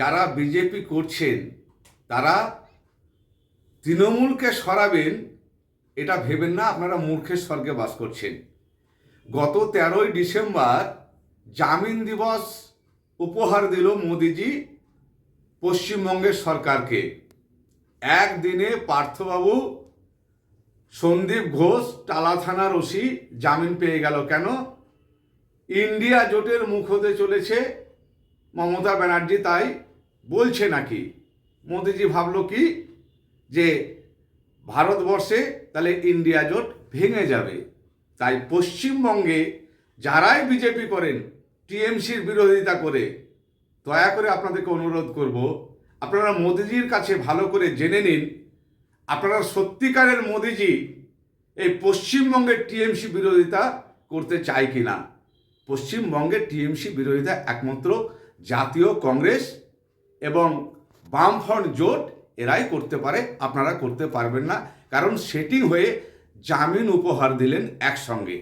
যারা বিজেপি করছেন, তারা তৃণমূলকে সরাবেন, এটা ভেবেন না, আপনারা মূর্খের স্বর্গে বাস করছেন। গত তেরোই ডিসেম্বর জামিন দিবস উপহার দিল মোদিজি পশ্চিমবঙ্গের সরকারকে। একদিনে পার্থবাবু, সন্দীপ ঘোষ, টালা থানার ওসি জামিন পেয়ে গেল কেন? ইন্ডিয়া জোটের মুখ হতে চলেছে মমতা ব্যানার্জি, তাই বলছে নাকি? মোদিজি ভাবলো কি? যে ভারতবর্ষে তাহলে ইন্ডিয়া জোট ভেঙে যাবে। তাই পশ্চিমবঙ্গে যারাই বিজেপি করেন, টিএমসির বিরোধিতা করে, দয়া করে আপনাদেরকে অনুরোধ করব, আপনারা মোদিজির কাছে ভালো করে জেনে নিন, আপনারা সত্যিকারের মোদিজি এই পশ্চিমবঙ্গের টিএমসি বিরোধিতা করতে চায় কি না পশ্চিমবঙ্গের টিএমসি বিরোধিতা একমাত্র জাতীয় কংগ্রেস এবং বামফ্রন্ট জোট এরাই করতে পারে, আপনারা করতে পারবেন না। কারণ সেটি হয়ে জামিন উপহার দিলেন একসঙ্গে।